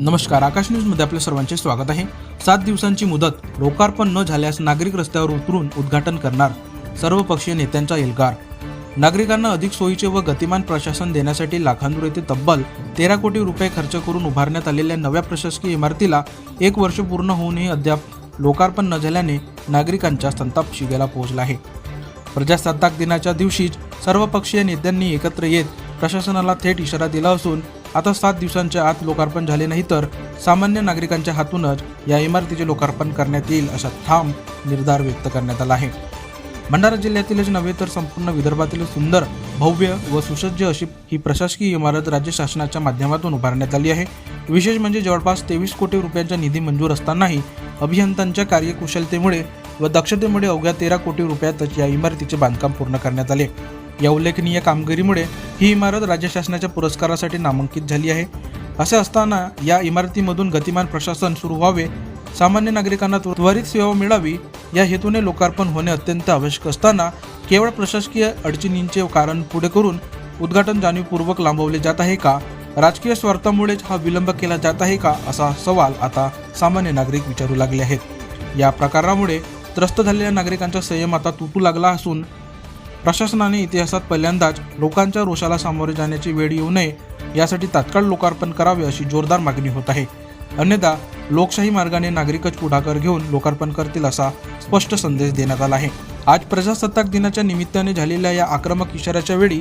नमस्कार आकाश न्यूजमध्ये आपल्या सर्वांचे स्वागत आहे. सात दिवसांची मुदत लोकार्पण न झाल्यास नागरिक रस्त्यावर उतरून उद्घाटन करणार सर्वपक्षीय नेत्यांचा एल्गार. नागरिकांना अधिक सोयीचे व गतिमान प्रशासन देण्यासाठी लाखांदूर येथे तब्बल तेरा कोटी रुपये खर्च करून उभारण्यात आलेल्या नव्या प्रशासकीय इमारतीला एक वर्ष पूर्ण होऊनही अद्याप लोकार्पण न झाल्याने नागरिकांच्या संताप शिगेला पोहोचला आहे. प्रजासत्ताक दिनाच्या दिवशीच सर्व पक्षीय नेत्यांनी एकत्र येत प्रशासनाला थेट इशारा दिला असून आता सात दिवसांच्या आत लोकार्पण झाले नाही तर सामान्य नागरिकांच्या हातूनच या इमारतीचे लोकार्पण करण्यात येईल असा ठाम निर्धार व्यक्त करण्यात आला आहे. भंडारा जिल्ह्यातीलच नव्हे तर संपूर्ण विदर्भातील सुंदर भव्य व सुसज्ज अशी ही प्रशासकीय इमारत राज्य शासनाच्या माध्यमातून उभारण्यात आली आहे. विशेष म्हणजे जवळपास तेवीस कोटी रुपयांचा निधी मंजूर असतानाही अभियंत्यांच्या कार्यकुशलतेमुळे व दक्षतेमुळे अवघ्या तेरा कोटी रुपयातच या इमारतीचे बांधकाम पूर्ण करण्यात आले. या उल्लेखनीय कामगिरीमुळे ही इमारत राज्य शासनाच्या पुरस्कारासाठी नामांकित झाली आहे. असे असताना या इमारतीमधून गतिमान प्रशासन सुरू व्हावे सामान्य नागरिकांना त्वरित सेवा मिळावी या हेतूने लोकार्पण होणे अत्यंत आवश्यक असताना केवळ प्रशासकीय अडचणींचे कारण पुढे करून उद्घाटन जाणीवपूर्वक लांबवले जात आहे का? राजकीय स्वार्थामुळेच हा विलंब केला जात आहे का? असा सवाल आता सामान्य नागरिक विचारू लागले आहेत. या प्रकारामुळे त्रस्त झालेल्या नागरिकांचा संयम आता तुटू लागला असून प्रशासनाने इतिहासात पहिल्यांदाच लोकांच्या रोषाला सामोरे जाण्याची वेळ येऊ नये यासाठी तात्काळ लोकार्पण करावे अशी जोरदार मागणी होत आहे. अन्यथा लोकशाही मार्गाने नागरिकच पुढाकार घेऊन लोकार्पण करतील असा स्पष्ट संदेश देण्यात आला आहे. आज प्रजासत्ताक दिनाच्या निमित्ताने झालेल्या या आक्रमक इशाऱ्याच्या वेळी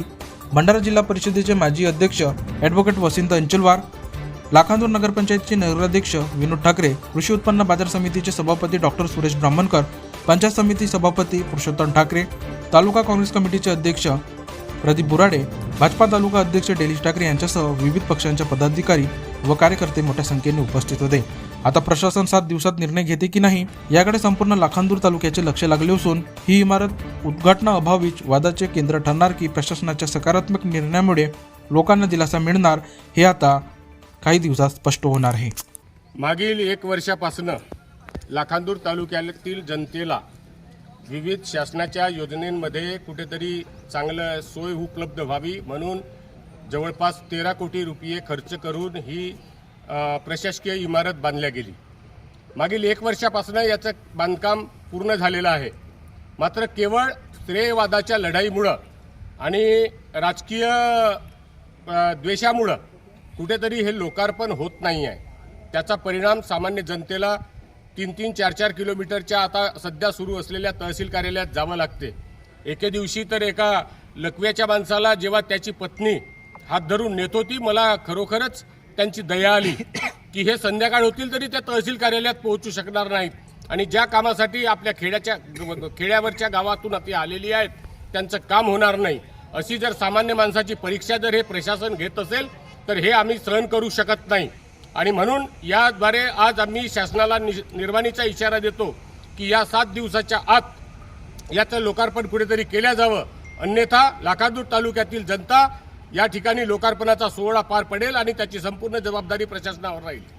भंडारा जिल्हा परिषदेचे माजी अध्यक्ष ॲडव्होकेट वसंत अंचलवार लाखांदूर नगरपंचायतचे नगराध्यक्ष विनोद ठाकरे कृषी उत्पन्न बाजार समितीचे सभापती डॉक्टर सुरेश ब्राह्मणकर पंचायत समिती सभापती पुरुषोत्तम ठाकरे तालुका काँग्रेस कमिटीचे अध्यक्ष प्रदीप बुराडे भाजपा तालुका अध्यक्ष डेलिश ठाकरे यांच्यासह विविध पक्षांच्या पदाधिकारी व कार्यकर्ते मोठ्या संख्येने उपस्थित होते. आता प्रशासन सात दिवसात निर्णय घेते की नाही याकडे संपूर्ण लाखांदूर तालुक्याचे लक्ष लागले असून ही इमारत उद्घाटनाअभावीच वादाचे केंद्र ठरणार की प्रशासनाच्या सकारात्मक निर्णयामुळे लोकांना दिलासा मिळणार हे आता काही दिवसात स्पष्ट होणार आहे. मागील एक वर्षापासनं लाखांदूर तालुक्यातील जनतेला विविध शासनाच्या योजनेमध्ये कुठेतरी चांगलं सोय उपलब्ध व्हावी म्हणून जवळपास तेरा कोटी रुपये खर्च करून ही प्रशासकीय इमारत बांधल्या गेली. मागील एक वर्षापासून याचं बांधकाम पूर्ण झालेलं आहे. मात्र केवळ श्रेयवादाच्या लढाईमुळं आणि राजकीय द्वेषामुळं कुठेतरी हे लोकार्पण होत नाही आहे त्याचा परिणाम सामान्य जनतेला तीन तीन चार चार किलोमीटरच्या आता सध्या सुरू असलेल्या तहसील कार्यालयात जावं लागते. एके दिवशी तर एका लकव्याच्या माणसाला जेव्हा त्याची पत्नी हात धरून नेत होती मला खरोखरच त्यांची दया आली की हे संध्याकाळ होतील तरी त्या तहसील कार्यालयात पोहोचू शकणार नाहीत. आणि ज्या कामासाठी आपल्या खेड्याच्या खेड्यावरच्या गावातून ती आलेली आहेत त्यांचं काम होणार नाही. अशी जर सामान्य माणसाची परीक्षा जर हे प्रशासन घेत असेल तर हे आम्ही सहन करू शकत नाही. आणि म्हणून याद्वारे आज आम्ही शासनाला नि- निर्वाणीचा इशारा देतो की या सात दिवसाच्या आत याचं लोकार्पण कुठेतरी केल्या जावं. अन्यथा लाखादूर तालुक्यातील जनता या ठिकाणी लोकार्पणाचा सोहळा पार पडेल आणि त्याची संपूर्ण जबाबदारी प्रशासनावर राहील.